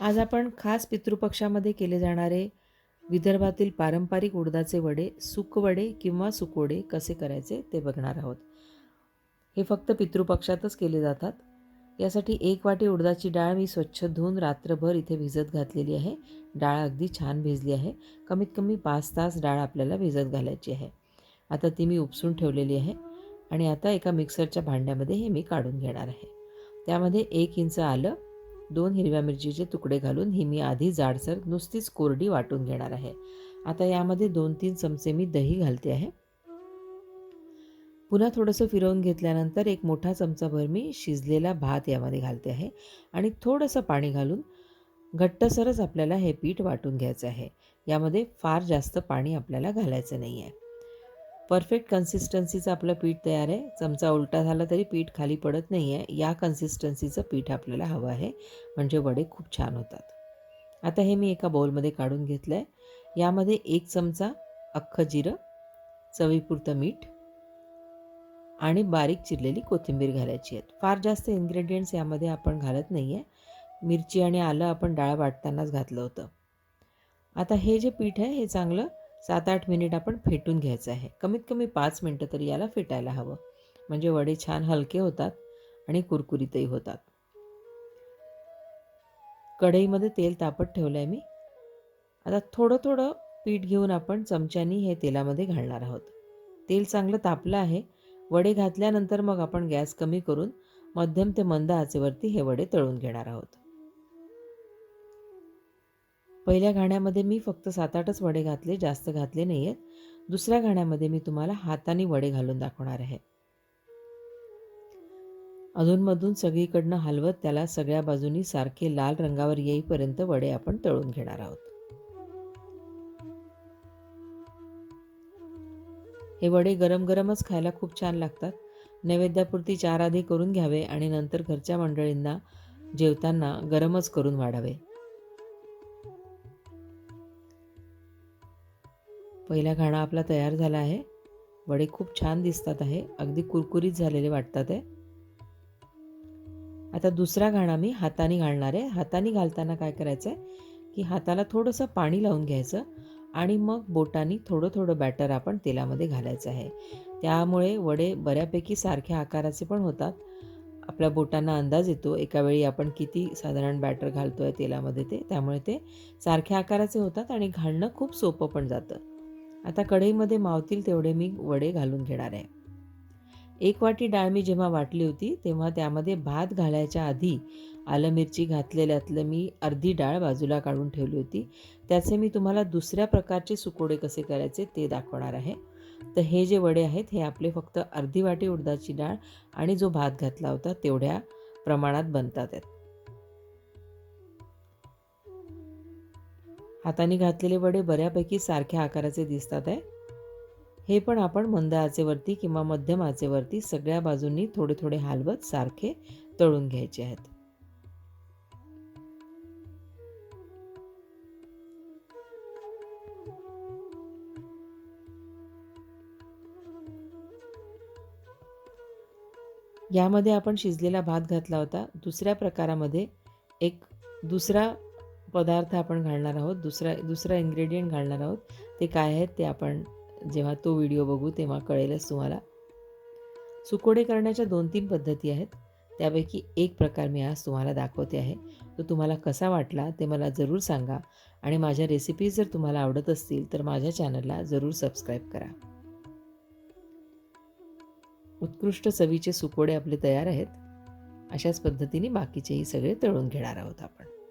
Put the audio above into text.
आज आपण खास पितृपक्षामध्ये केले जाणारे विदर्भातील पारंपरिक उडदाचे वडे सुकवडे किंवा सुकोडे कसे करायचे ते बघणार आहोत. हे फक्त पितृपक्षातच केले जातात. यासाठी एक वाटी उडदाची डाळ मी स्वच्छ धुवून रात्रभर इथे भिजत घातलेली आहे. डाळ अगदी छान भिजली आहे. कमीत कमी पाच तास डाळ आपल्याला भिजत घालायची आहे. आता ती मी उपसून ठेवलेली आहे आणि आता एका मिक्सरच्या भांड्यामध्ये हे मी काढून घेणार आहे. त्यामध्ये एक इंच आलं दोन हिरव्या मिरचीचे तुकडे घालून ही मी आधी जाडसर नुसतीच कोरडी वाटून घेणार आहे. आता यामध्ये दोन तीन चमचे मी दही घालते आहे. पुन्हा थोडंसं फिरवून घेतल्यानंतर एक मोठा चमचाभर मी शिजलेला भात यामध्ये घालते आहे आणि थोडंसं पाणी घालून घट्टसरच आपल्याला हे पीठ वाटून घ्यायचं आहे. यामध्ये फार जास्त पाणी आपल्याला घालायचं नाही आहे परफेक्ट कन्सिस्टन्सीचं आपलं पीठ तयार आहे. चमचा उलटा झाला तरी पीठ खाली पडत नाही आहे या कन्सिस्टन्सीचं पीठ आपल्याला हवं आहे. म्हणजे वडे खूप छान होतात. आता हे मी एका बाउलमध्ये काढून घेतलं आहे यामध्ये एक चमचा अख्खं जिरं चवीपुरतं मीठ आणि बारीक चिरलेली कोथिंबीर घालायची आहेत. फार जास्त इन्ग्रेडियंट्स यामध्ये आपण घालत नाही आहे मिरची आणि आलं आपण डाळ वाटतानाच घातलं होतं. आता हे जे पीठ आहे हे चांगलं सात आठ मिनिट आपण फेटून घ्यायचं आहे. कमीत कमी पाच मिनटं तरी याला फेटायला हवं. म्हणजे वडे छान हलके होतात आणि कुरकुरीतही होतात. कढईमध्ये तेल तापत ठेवलं आहे मी. आता थोडं थोडं पीठ घेऊन आपण चमच्यानी हे तेलामध्ये घालणार आहोत. तेल चांगलं तापलं आहे. वडे घातल्यानंतर मग आपण गॅस कमी करून मध्यम ते मंद आचेवरती हे वडे तळून घेणार आहोत. पहिल्या घाण्यामध्ये मी फक्त सात आठच वडे घातले जास्त घातले नाही आहेत दुसऱ्या घाण्यामध्ये मी तुम्हाला हाताने वडे घालून दाखवणार आहे. अधूनमधून सगळीकडनं हलवत त्याला सगळ्या बाजूनी सारखे लाल रंगावर येईपर्यंत वडे आपण तळून घेणार आहोत. हे वडे गरम गरमच खायला खूप छान लागतात. नैवेद्यापुरती चार आधी करून घ्यावे आणि नंतर घरच्या मंडळींना जेवताना गरमच करून वाढावे. पहिला घाणा आपला तयार झाला आहे. वडे खूप छान दिसतात आहे. अगदी कुरकुरीत झालेले वाटतात आहे. आता दुसरा घाणा मी हाताने घालणार आहे. हाताने घालताना काय करायचं आहे की हाताला थोडंसं पाणी लावून घ्यायचं आणि मग बोटानी थोडं थोडं बॅटर आपण तेलामध्ये घालायचं आहे. त्यामुळे वडे बऱ्यापैकी सारख्या आकाराचे पण होतात. आपल्या बोटांना अंदाज येतो. एकावेळी आपण किती साधारण बॅटर घालतो आहे तेलामध्ये ते. त्यामुळे ते सारख्या आकाराचे होतात आणि घालणं खूप सोपं पण जातं. आता कढईमध्ये मावतील तेवढे मी वडे घालून घेणार आहे. एक वाटी डाळ मी जेव्हा वाटली होती तेव्हा त्यामध्ये भात घालायच्या आधी आलं मिरची घातलेल्यातलं मी अर्धी डाळ बाजूला काढून ठेवली होती. त्याचे मी तुम्हाला दुसऱ्या प्रकारचे सुकोडे कसे करायचे ते दाखवणार आहे. तर हे जे वडे आहेत हे आपले फक्त अर्धी वाटी उडदाची डाळ आणि जो भात घातला होता तेवढ्या प्रमाणात बनतात आहेत. हाताने घातलेले वडे बऱ्यापैकी सारख्या आकाराचे दिसतात आहे. हे पण आपण मंद आचेवरती किंवा मध्यम आचेवरती सगळ्या बाजूंनी थोडे थोडे हालवत सारखे तळून घ्यायचे आहेत. यामध्ये आपण शिजलेला भात घातला होता. दुसऱ्या प्रकारामध्ये एक दुसरा पदार्थ आपण घालणार आहोत दुसरा दुसरा इन्ग्रेडियंट घालणार आहोत ते काय आहेत ते आपण जेव्हा तो व्हिडिओ बघू तेव्हा कळेलच तुम्हाला. सुकोडे करण्याच्या दोन तीन पद्धती आहेत. त्यापैकी एक प्रकार मी आज तुम्हाला दाखवते आहे. तो तुम्हाला कसा वाटला ते मला जरूर सांगा आणि माझ्या रेसिपीज जर तुम्हाला आवडत असतील तर माझ्या चॅनलला जरूर सबस्क्राईब करा. उत्कृष्ट चवीचे सुकोडे आपले तयार आहेत. अशाच पद्धतीने बाकीचेही सगळे तळून घेणार आहोत आपण.